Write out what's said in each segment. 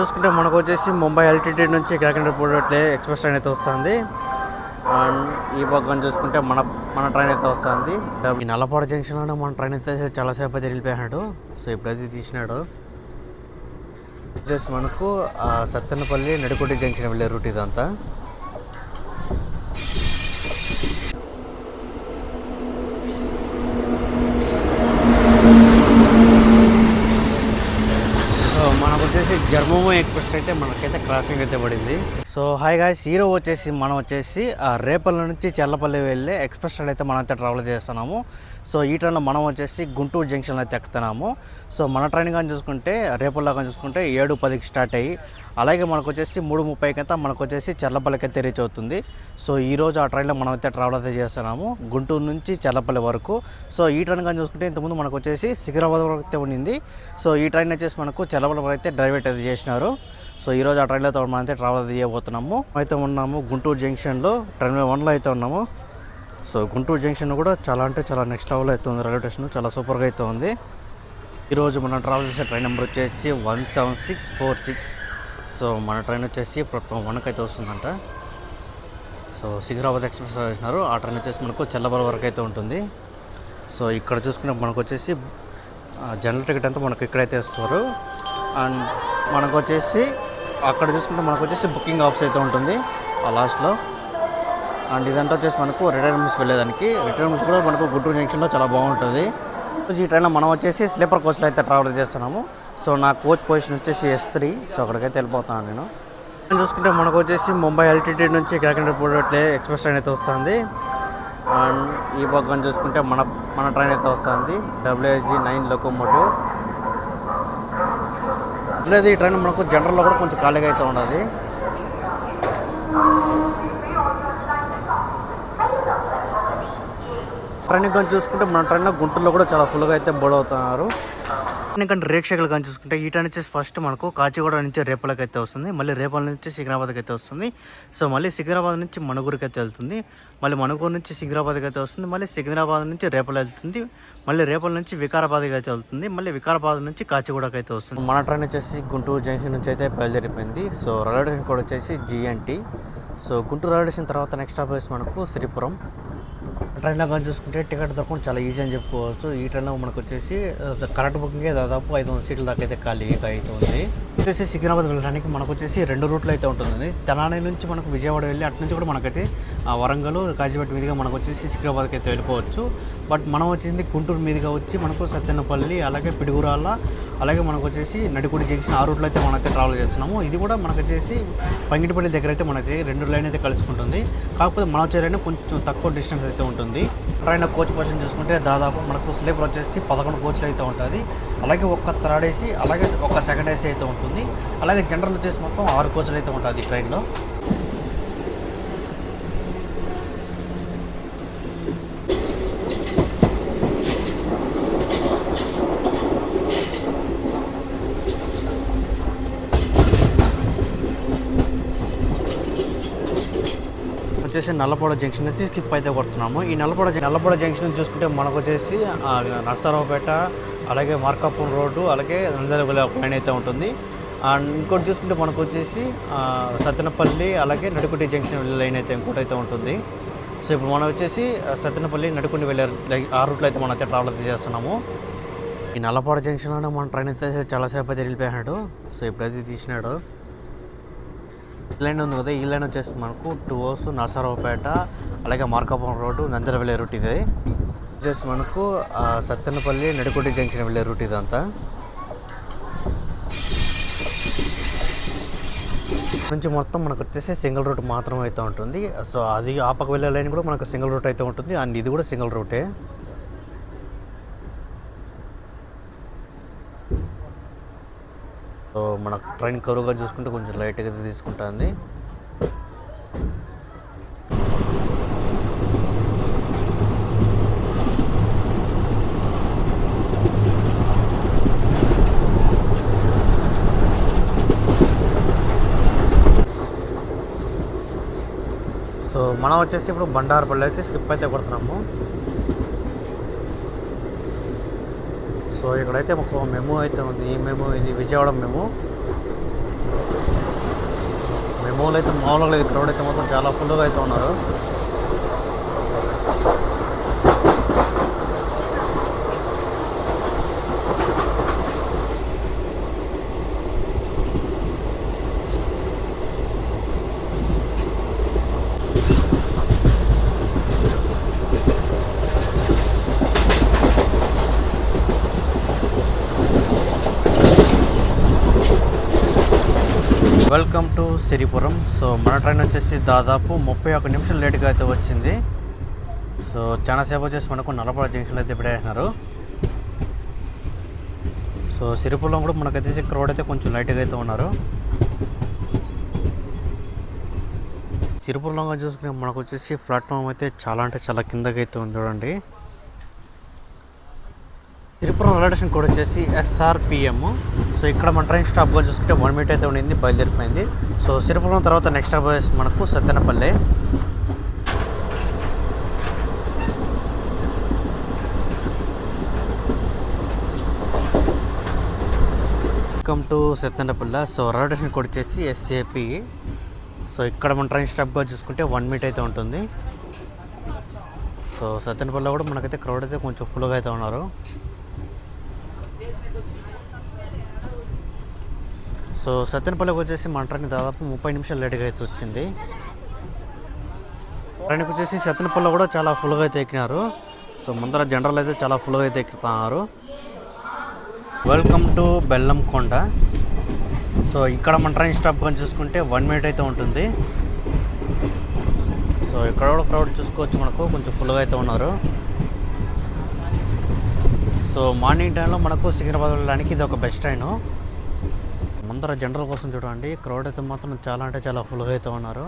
చూసుకుంటే మనకు వచ్చేసి ముంబై ఎల్టీడీ నుంచి కాకినాడ పోయేటట్లే ఎక్స్ప్రెస్ ట్రైన్ అయితే వస్తుంది. అండ్ ఈ పక్కన చూసుకుంటే మన మన ట్రైన్ అయితే వస్తుంది. ఈ నల్లపాడు జంక్షన్లోనే మన ట్రైన్ అయితే చాలాసేపు అయితే వెళ్ళిపోయాడు సో ఇప్పుడైతే తీసినాడు. వచ్చేసి మనకు సత్తెనపల్లి నడికోటి జంక్షన్ వెళ్ళే రూట్ ఇదంతా. సో మనకు వచ్చేసి జర్మమో ఎక్స్ప్రెస్ అయితే మనకైతే క్రాసింగ్ అయితే పడింది. సో హాయ్ గాయస్ హీరో వచ్చేసి మనం వచ్చేసి ఆ రేపల్లి నుంచి చెల్లపల్లి వెళ్ళే ఎక్స్ప్రెస్ అయితే మనం అయితే ట్రావెల్ చేస్తున్నాము. సో ఈ ట్రైన్లో మనం వచ్చేసి గుంటూరు జంక్షన్లో అయితే ఎక్కుతున్నాము. సో మన ట్రైన్ కానీ చూసుకుంటే రేపల్లో కానీ చూసుకుంటే ఏడు పదికి స్టార్ట్ అయ్యి అలాగే మనకు వచ్చేసి మూడు ముప్పైకి అయితే మనకు వచ్చేసి చెల్లపల్లికి అయితే రీచ్ అవుతుంది. సో ఈ రోజు ఆ ట్రైన్లో మనం అయితే ట్రావెల్ అయితే చేస్తున్నాము గుంటూరు నుంచి చెల్లపల్లి వరకు. సో ఈ ట్రైన్ కానీ చూసుకుంటే ఇంతకుముందు మనకు వచ్చేసి సికింద్రాబాద్ వరకు అయితే ఉండింది. సో ఈ ట్రైన్ వచ్చేసి మనకు చెల్లపల్లి వరకు అయితే డ్రైవర్ అయితే చేసినారు. సో ఈ రోజు ఆ ట్రైన్లో అయితే మనం అయితే ట్రావెల్ అయితే చేయబోతున్నాము. అయితే ఉన్నాము గుంటూరు జంక్షన్లో ట్రైన్ వన్లో అయితే ఉన్నాము. సో గుంటూరు జంక్షన్ కూడా చాలా అంటే చాలా నెక్స్ట్ లెవెల్ అయితే రైల్వే స్టేషన్ చాలా సూపర్గా అయితే ఉంది. ఈరోజు మనం ట్రావెల్ చేసే ట్రైన్ నెంబర్ వచ్చేసి one seven six four six. So మన ట్రైన్ వచ్చేసి ప్లాట్ఫామ్ వన్కి అయితే వస్తుందంట. సో సికింద్రాబాద్ ఎక్స్ప్రెస్ వేసినారు ఆ ట్రైన్ వచ్చేసి మనకు చెల్లబల వరకు అయితే ఉంటుంది. సో ఇక్కడ చూసుకునే మనకు వచ్చేసి జనరల్ టికెట్ అంతా మనకు ఇక్కడైతే ఇస్తారు. అండ్ మనకు వచ్చేసి అక్కడ చూసుకుంటే మనకు వచ్చేసి బుకింగ్ ఆఫీస్ అయితే ఉంటుంది. ఆ లాస్ట్లో అండ్ ఇదంతా వచ్చేసి మనకు రిటైర్మెంట్స్ వెళ్ళేదానికి. రిటైర్మెంట్స్ కూడా మనకు గుంటూరు జంక్షన్లో చాలా బాగుంటుంది. ఈ ట్రైన్లో మనం వచ్చేసి స్లీపర్ కోచ్లో అయితే ట్రావెల్ చేస్తున్నాము. సో నా కోచ్ పొజిషన్ వచ్చేసి ఎస్ త్రీ సో అక్కడికైతే వెళ్ళిపోతున్నాను నేను. నేను చూసుకుంటే మనకు వచ్చేసి ముంబై ఎల్టీటీ నుంచి కాకినాడ పోయేట్లే ఎక్స్ప్రెస్ ట్రైన్ అయితే వస్తుంది. అండ్ ఈ పక్కన చూసుకుంటే మన మన ట్రైన్ అయితే వస్తుంది. డబ్ల్యూహెచ్జి నైన్ లోకోమోటివ్ లేదు ఈ ట్రైన్ మనకు జనరల్లో కూడా కొంచెం ఖాళీగా అయితే ఉండదు ట్రైన్ కానీ చూసుకుంటే మన ట్రైన్ గుంటూరులో కూడా చాలా ఫుల్గా అయితే బోర్డ్ అవుతున్నారు. ఎందుకంటే రేక్షకులు కానీ చూసుకుంటే ఈ ట్రైన్ వచ్చేసి ఫస్ట్ మనకు కాచిగూడ నుంచి రేపలకి అయితే వస్తుంది మళ్ళీ రేపల నుంచి సికింద్రాబాద్కి అయితే వస్తుంది. సో మళ్ళీ సికింద్రాబాద్ నుంచి మణుగూరుకి అయితే వెళ్తుంది మళ్ళీ మణుగూరు నుంచి సికింద్రాబాద్కి అయితే వస్తుంది మళ్ళీ సికింద్రాబాద్ నుంచి రేపల వెళ్తుంది మళ్ళీ రేపల నుంచి వికారాబాద్కి అయితే వెళ్తుంది మళ్ళీ వికారాబాద్ నుంచి కాచిగూడకి అయితే వస్తుంది. మన ట్రైన్ వచ్చేసి గుంటూరు జంక్షన్ నుంచి అయితే బయలుదేరిపోయింది. సో రైల్వే స్టేషన్ కూడా వచ్చేసి GNT so Guntur railway station తర్వాత నెక్స్ట్ వచ్చేసి మనకు శ్రీపురం. ట్రైన్లో కానీ చూసుకుంటే టికెట్ దొరకడం చాలా ఈజీ అని చెప్పుకోవచ్చు. ఈ ట్రైన్లో మనకు వచ్చేసి కరెక్ట్ బుకింగే దాదాపు ఐదు వందల సీట్ల దాకా అయితే ఖాళీగా అయితే ఉంది. వచ్చేసి సికింద్రాబాద్ వెళ్ళడానికి మనకు వచ్చేసి రెండు రూట్లు అయితే ఉంటుంది తెనాలి నుంచి మనకు విజయవాడ వెళ్ళి అటు నుంచి కూడా మనకైతే ఆ వరంగల్ కాజీపేట మీదుగా మనకు వచ్చేసి సికింద్రాబాద్కి అయితే వెళ్ళిపోవచ్చు. బట్ మనం వచ్చింది గుంటూరు మీదుగా వచ్చి మనకు సత్యనపల్లి అలాగే పిడుగురాళ్ళ అలాగే మనకు వచ్చేసి నడికుడి జంక్షన్ ఆ రూట్లో అయితే మనమైతే ట్రావెల్ చేస్తున్నాము. ఇది కూడా మనకు వచ్చేసి పంగిటిపల్లి దగ్గర అయితే మనకి రెండు లైన్ అయితే కలుసుకుంటుంది. కాకపోతే మన వచ్చే కొంచెం తక్కువ డిస్టెన్స్ అయితే ఉంటుంది. ట్రైన్ కోచ్ పొజిషన్ చూసుకుంటే దాదాపు మనకు స్లీపర్ వచ్చేసి పదకొండు కోచ్లు అయితే ఉంటుంది. అలాగే ఒక్క థర్డ్ ఏసీ అలాగే ఒక సెకండ్ ఏసీ అయితే ఉంటుంది. అలాగే జనరల్ వచ్చేసి మొత్తం ఆరు కోచ్లు అయితే ఉంటుంది ఈ ట్రైన్లో వచ్చేసి నల్లపొడ జంక్షన్ నుంచి స్కిప్ అయితే కొడుతున్నాము. ఈ నల్లపొడ జం- నల్లపొడ జంక్షన్ చూసుకుంటే మనకు వచ్చేసి ఆ, నరసరావుపేట అలాగే మార్కాపురం రోడ్డు అలాగే నందలగొల ఒక లైన్ అయితే ఉంటుంది. అండ్ ఇంకోటి చూసుకుంటే మనకు వచ్చేసి సత్తెనపల్లి అలాగే నడుకుంటి జంక్షన్ వెళ్ళే లైన్ అయితే ఇంకోటి అయితే ఉంటుంది. సో ఇప్పుడు మనం వచ్చేసి సత్తెనపల్లి నడుకుని వెళ్ళే ఆ రూట్లో అయితే మనం అయితే ట్రావెల్ అయితే చేస్తున్నాము. ఈ నల్లపాడ జంక్షన్లోనే మన ట్రైన్ అయితే చాలాసేపు అయితే వెళ్ళిపోయినాడు సో ఇప్పుడైతే తీసినాడు. ఈ లైన్ ఉంది కదా ఈ లైన్ వచ్చేసి మనకు టూ అవర్స్ నరసరావుపేట అలాగే మార్కాపురం రోడ్డు నందర వెళ్ళే రూట్ ఇది. వచ్చేసి మనకు సత్తెనపల్లి నడికొట్టి జంక్షన్ వెళ్ళే రూట్ ఇదంతా. నుంచి మొత్తం మనకు వచ్చేసి సింగిల్ రూట్ మాత్రమే అయితే ఉంటుంది. సో అది ఆ పక్క వెళ్ళే లైన్ కూడా మనకు సింగిల్ రూట్ అయితే ఉంటుంది. అండ్ ఇది కూడా సింగిల్ రూటే. సో మన ట్రైన్ కరువుగా చూసుకుంటే కొంచెం లైట్గా అయితే తీసుకుంటుంది. సో మనం వచ్చేసి ఇప్పుడు బండారపల్లి అయితే స్కిప్ అయితే కొడుతున్నాము. సో ఇక్కడైతే ఒక మెమో అయితే ఉంది. ఈ మెమో ఇది విజయవాడ మెమో. మెమోలు అయితే మామూలుగా లేదు క్రౌడ్ అయితే మొత్తం చాలా ఫుల్గా అయితే ఉన్నారు. Welcome to Siripuram. సో మన ట్రైన్ వచ్చేసి దాదాపు ముప్పై ఒక నిమిషాలు లేట్గా అయితే వచ్చింది. సో చాలా సేపు వచ్చేసి మనకు నలభై జంక్షన్లో అయితే పెట్టేసినారు సో సిరిపురం కూడా మనకైతే క్రౌడ్ అయితే కొంచెం లైట్గా అయితే ఉన్నారు. సిరిపురంలో చూసుకునే మనకు వచ్చేసి ప్లాట్ఫామ్ అయితే చాలా అంటే చాలా కిందకైతే అయితే ఉంది చూడండి. తిరుపురం రైల్వే స్టేషన్ కోడ్ వచ్చేసి ఎస్ఆర్పిఎం సో ఇక్కడ మన ట్రైన్ స్టాప్గా చూసుకుంటే వన్ మినిట్ అయితే ఉండింది బయలుదేరిపోయింది. సో సిరిపురం తర్వాత నెక్స్ట్ స్టాప్ వచ్చేసి మనకు Sattenapalli. Welcome to Sattenapalli. So railway station code వచ్చేసి ఎస్ఏపి సో ఇక్కడ మన ట్రైన్ స్టాప్గా చూసుకుంటే వన్ మినిట్ అయితే ఉంటుంది. సో సత్తెనపల్లిలో కూడా మనకైతే క్రౌడ్ అయితే కొంచెం ఫుల్గా అయితే ఉన్నారు. సో సత్యనపల్లికి వచ్చేసి మన ట్రైన్ దాదాపు ముప్పై నిమిషాలు లేట్గా అయితే వచ్చింది. ట్రైన్కి వచ్చేసి సత్యనపల్లి కూడా చాలా ఫుల్గా అయితే ఎక్కినారు. సో ముందర జనరల్ అయితే చాలా ఫుల్గా అయితే ఎక్కుతున్నారు. వెల్కమ్ టు బెల్లంకొండ సో ఇక్కడ మన ట్రైన్ స్టాప్ కానీ చూసుకుంటే వన్ మినిట్ అయితే ఉంటుంది. సో ఇక్కడ కూడా క్రౌడ్ చూసుకోవచ్చు మనకు కొంచెం ఫుల్గా అయితే ఉన్నారు. సో మార్నింగ్ టైంలో మనకు సికింద్రాబాద్ వెళ్ళడానికి ఇది ఒక బెస్ట్ ట్రైను అందరూ జనరల్ కోసం చూడండి. క్రౌడ్ అయితే మాత్రం చాలా అంటే చాలా ఫుల్గా అయితే ఉన్నారు.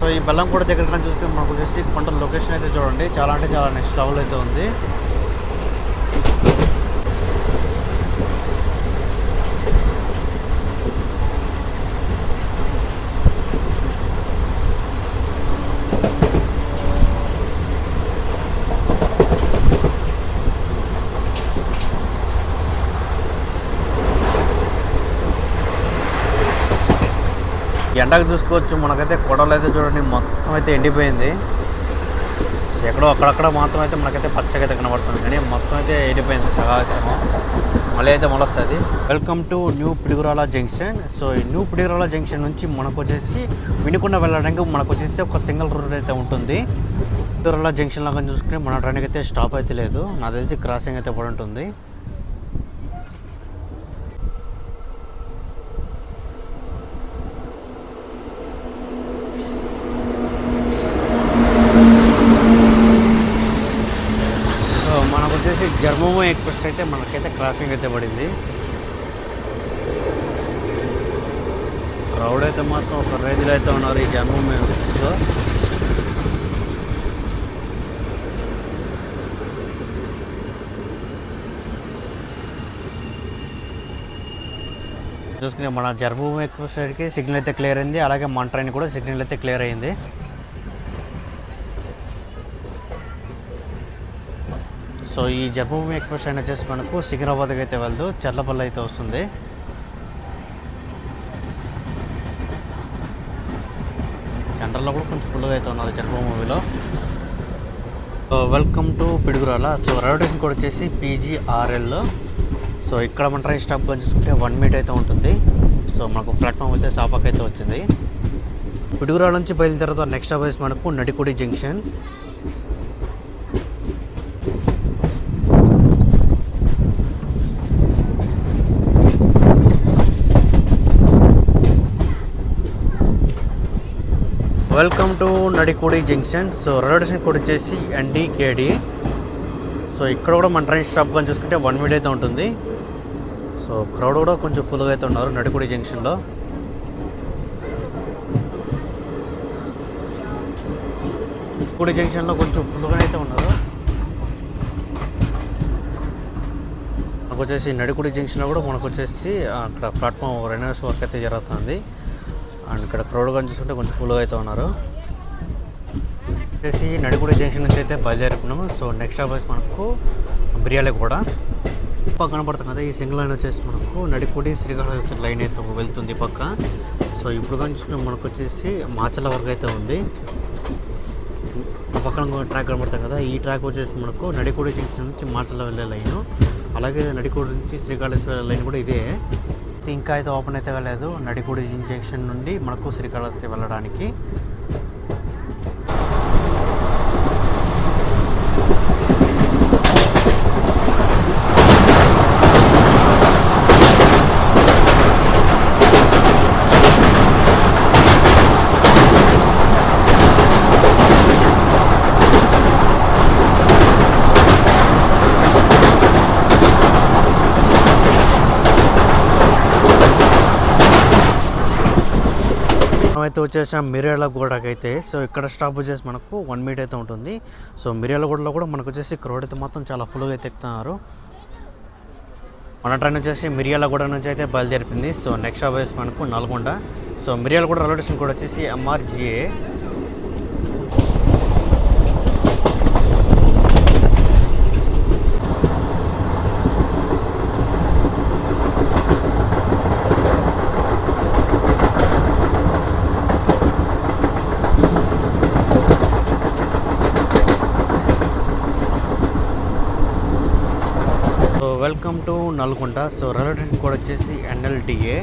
సో ఈ బెల్లంకోట దగ్గర కానీ చూసుకుని మనకు వచ్చేసి కొండ లొకేషన్ అయితే చూడండి. చాలా అంటే చాలా నెక్స్ట్ లెవెల్ అయితే ఉంది. ఎండకు చూసుకోవచ్చు. మనకైతే కొడలు అయితే చూడండి మొత్తం అయితే ఎండిపోయింది. సో ఎక్కడో అక్కడక్కడ మాత్రం అయితే మనకైతే పచ్చగా అయితే కనబడుతుంది. కానీ మొత్తం అయితే ఎండిపోయింది సగాసము మళ్ళీ అయితే మొలస్తుంది. Welcome to new Piduguralla junction so ఈ న్యూ పిడుగురాల జంక్షన్ నుంచి మనకు వచ్చేసి వినుకొండ వెళ్ళడానికి మనకు వచ్చేసి ఒక సింగిల్ రోడ్ అయితే ఉంటుంది. పిడుగురాల జంక్షన్లో కానీ చూసుకుంటే మన ట్రైన్కి అయితే స్టాప్ అయితే లేదు. నాకు తెలిసి క్రాసింగ్ అయితే పడి ఉంటుంది సో మనకు వచ్చేసి ఎక్స్ప్రెస్ అయితే మనకైతే క్రాసింగ్ అయితే పడింది. క్రౌడ్ అయితే మాత్రం ఒక రేంజ్లో అయితే ఉన్నారు ఈ జర్మమో ఎక్స్ప్రెస్లో చూసుకునే మన జర్భూమి ఎక్స్ప్రెస్ సైడ్కి సిగ్నల్ అయితే క్లియర్ అయింది. అలాగే మన ట్రైన్ కూడా సిగ్నల్ అయితే క్లియర్ అయింది. సో ఈ జన్మభూమి ఎక్స్ప్రెస్ అయిన వచ్చేసి మనకు సికింద్రాబాద్కి అయితే వెళ్దు చర్లపల్లి అయితే వస్తుంది. జనరల్లో కూడా కొంచెం ఫుల్గా అయితే ఉన్నది Janmabhoomi so welcome to Piduguralla so railway station కూడా వచ్చేసి పీజీఆర్ఎల్. సో ఇక్కడ మన ట్రైన్ స్టాప్ చూసుకుంటే వన్ మీట్ అయితే ఉంటుంది. సో మనకు ప్లాట్ఫామ్ వచ్చేసి ఆపాకైతే అయితే వచ్చింది. పిడుగురాల నుంచి బయలుదేరిన తర్వాత నెక్స్ట్ స్టాప్ వచ్చేసి మనకు Nadikudi junction. Welcome to Nadikodi junction so railway station కూడా వచ్చేసి ఎన్డీకేడి సో ఇక్కడ కూడా మన ట్రైన్ స్టాప్ కానీ చూసుకుంటే వన్ మినిట్ అయితే ఉంటుంది. సో క్రౌడ్ కూడా కొంచెం ఫుల్గా అయితే ఉన్నారు నడికోడి జంక్షన్లో నడికోడి జంక్షన్లో కొంచెం ఫుల్గా అయితే ఉన్నారు. మనకు వచ్చేసి నడికుడి జంక్షన్లో కూడా మనకు వచ్చేసి అక్కడ ప్లాట్ఫామ్ రెనోవేషన్ వర్క్ అయితే జరుగుతుంది. అండ్ ఇక్కడ క్రౌడ్ కానీ చూస్తుంటే కొంచెం ఫుల్గా అయితే ఉన్నారు. వచ్చేసి నడిగూడ జంక్షన్ నుంచి అయితే బయలుదేరుకున్నాము సో నెక్స్ట్ స్టాప్ వచ్చి మనకు బిర్యానీ కూడా. పక్క కనపడుతుంది కదా ఈ సింగిల్ లైన్ వచ్చేసి మనకు నడిపూడి శ్రీకాళహస్తి లైన్ అయితే వెళ్తుంది ఈ పక్క. సో ఇప్పుడు కానీ చూసుకుంటే మనకు వచ్చేసి మాచల వరకు అయితే ఉంది. ఆ పక్కన ట్రాక్ కనబడతాం కదా ఈ ట్రాక్ వచ్చేసి మనకు నడికూడి జంక్షన్ నుంచి మాచల వెళ్ళే లైన్ అలాగే నడికూడి నుంచి శ్రీకాళహస్తి వెళ్ళే లైన్ కూడా ఇదే. ఇంకా అయితే ఓపెన్ అయితే కాలేదు. నడికుడి ఇంజెక్షన్ నుండి మనకు శ్రీకాళహస్తి వెళ్ళడానికి అయితే వచ్చేసాం మిర్యాల అయితే సో ఇక్కడ స్టాప్ వచ్చేసి మనకు వన్ మీట్ అయితే ఉంటుంది. సో మిర్యాలగూడలో కూడా మనకు వచ్చేసి క్రౌడ్ అయితే మొత్తం చాలా ఫుల్గా అయితే ఎక్కుతున్నారు. మన ట్రైన్ వచ్చేసి మిర్యాలగూడ నుంచి అయితే బయలుదేరిపింది. సో నెక్స్ట్ స్టాప్ వచ్చేసి మనకు Nalgonda. So Miryalaguda railway station కూడా వచ్చేసి MRGA welcome to Nalgonda. So railway station కూడా వచ్చేసి ఎన్ఎల్డిఏ.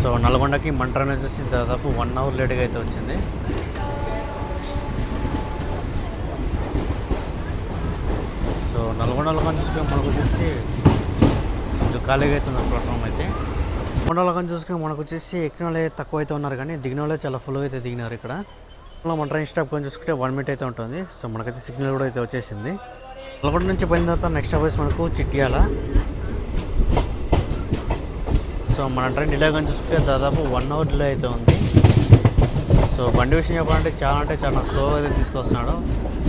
సో నల్గొండకి మంట్రాన్ వచ్చేసి దాదాపు వన్ అవర్ లేట్గా అయితే వచ్చింది. సో నల్గొండలో కానీ చూసుకుంటే మనకు వచ్చేసి కొంచెం ఖాళీగా అయితే ఉన్న ప్లాట్ఫామ్ అయితే. నల్గొండలో కానీ మనకు వచ్చేసి ఎక్కిన వాళ్ళే తక్కువ అయితే ఉన్నారు కానీ దిగిన వాళ్ళే చాలా ఫుల్గా అయితే దిగినారు ఇక్కడ. మన ట్రైన్ స్టాప్ కానీ చూసుకుంటే వన్ మినిట్ అయితే ఉంటుంది. సో మనకైతే సిగ్నల్ కూడా అయితే వచ్చేసింది. నల్గొండ నుంచి పోయిన తర్వాత నెక్స్ట్ ఆఫీస్ మనకు చిట్యాల. సో మన ట్రైన్ డిలే కానీ చూసుకుంటే దాదాపు వన్ అవర్ డిలే అయితే ఉంది. సో బండి విషయం చెప్పాలంటే చాలా అంటే చాలా స్లోగా అయితే తీసుకొస్తున్నాడు.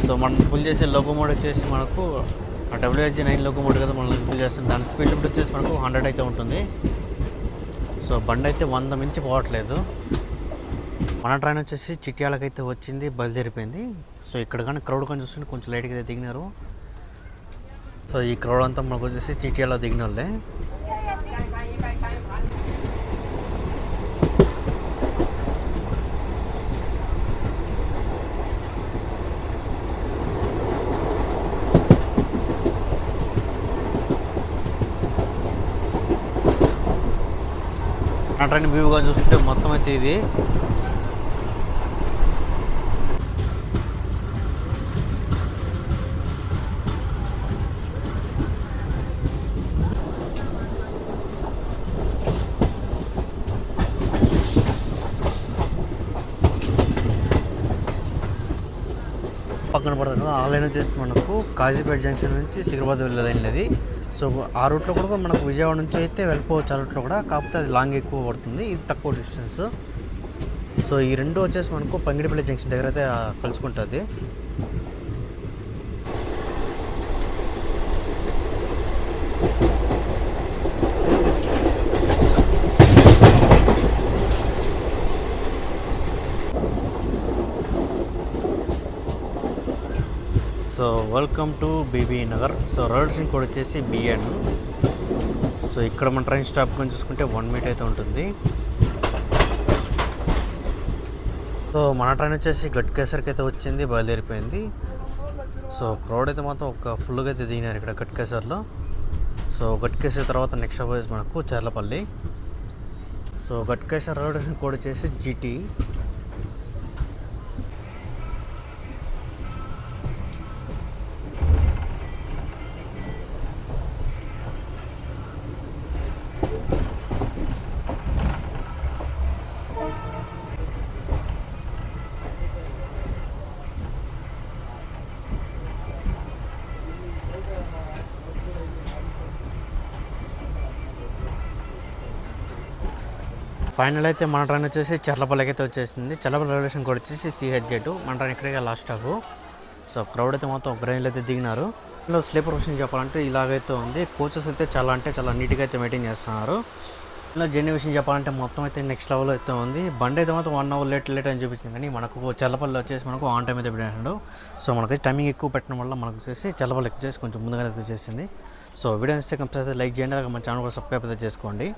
సో మనం ఫుల్ చేసే లోకోమోడ్ వచ్చేసి మనకు డబ్ల్యూహెచ్ నైన్ లోకోమోడ్ కదా మనం ఫుల్ చేస్తుంది. దాని స్పీడ్ లిమిట్ వచ్చేసి మనకు హండ్రెడ్ అయితే ఉంటుంది. సో బండి అయితే వంద మించి పోవట్లేదు. మన ట్రైన్ వచ్చేసి చిట్యాలకైతే వచ్చింది బయలుదేరిపోయింది. సో ఇక్కడ కానీ క్రౌడ్ కానీ చూస్తుంటే కొంచెం లైట్గా అయితే దిగినారు. సో ఈ క్రౌడ్ అంతా మనకు వచ్చేసి చిటియాలో దిగిన వాళ్ళే నా ట్రైన్ వ్యూగా చూస్తుంటే మొత్తం అయితే ఇది పక్కన పడుతుంది కదా ఆ లైన్ వచ్చేసి మనకు కాజీపేట జంక్షన్ నుంచి సికింద్రాబాద్ వెళ్ళే లైన్ అది సో ఆ రూట్లో కూడా మనకు విజయవాడ నుంచి అయితే వెళ్ళిపోవచ్చు ఆ రూట్లో కూడా కాకపోతే అది లాంగ్ ఎక్కువ పడుతుంది ఇది తక్కువ డిస్టెన్స్. సో ఈ రెండు వచ్చేసి మనకు పంగిడిపల్లి జంక్షన్ దగ్గర అయితే కలుసుకుంటుంది so welcome to Bibinagar. So road సింగ్ కూడా వచ్చేసి బిఎన్ సో ఇక్కడ మన ట్రైన్ స్టాప్ కొంచెం చూసుకుంటే వన్ మినిట్ అయితే ఉంటుంది. సో మన ట్రైన్ వచ్చేసి గట్కేసర్కి అయితే వచ్చింది బయలుదేరిపోయింది. సో క్రౌడ్ అయితే మాత్రం ఒక ఫుల్గా అయితే దిగినారు ఇక్కడ గట్కేసర్లో సో గట్కేసర్ తర్వాత నెక్స్ట్ వచ్చేసి మనకు చర్లపల్లి. సో గట్కేసర్ రోడ్ కూడా వచ్చేసి జీటీ ఫైనల్ అయితే మన ట్రైన్ వచ్చేసి చర్లపల్లికి అయితే వచ్చేసింది. చర్లపల్లి రైల్వే స్టేషన్ కూడా వచ్చేసి సిహెచ్జెడ్ మన ట్రైన్ ఇక్కడికే లాస్ట్ స్టాప్ సో క్రౌడ్ అయితే మొత్తం ఒక అయితే దిగినారు. ఇందులో స్లీపర్ విషయం చెప్పాలంటే ఇలాగైతే ఉంది. కోచెస్ అయితే చాలా అంటే చాలా నీట్గా అయితే మెయింటైన్ చేస్తున్నారు. ఇలా జర్నీ విషయం చెప్పాలంటే మొత్తం అయితే నెక్స్ట్ లెవెల్ అయితే ఉంది. బండి అయితే మొత్తం వన్ అవర్ లేట్ లేట్ అని చూపించింది. కానీ మనకు చల్లపల్లి వచ్చేసి మనకు ఆన్ టైం అయితే పెట్టాడు సో మనకి టైమింగ్ ఎక్కువ పెట్టడం వల్ల మనకు వచ్చేసి చల్లపల్లి వచ్చేసి కొంచెం ముందుగా అయితే వచ్చేసింది. సో వీడియో ఇస్తే కంపల్సరీ లైక్ చేయండి. అలాగే మన ఛానల్ కూడా సబ్స్క్రైబ్ అయితే చేసుకోండి.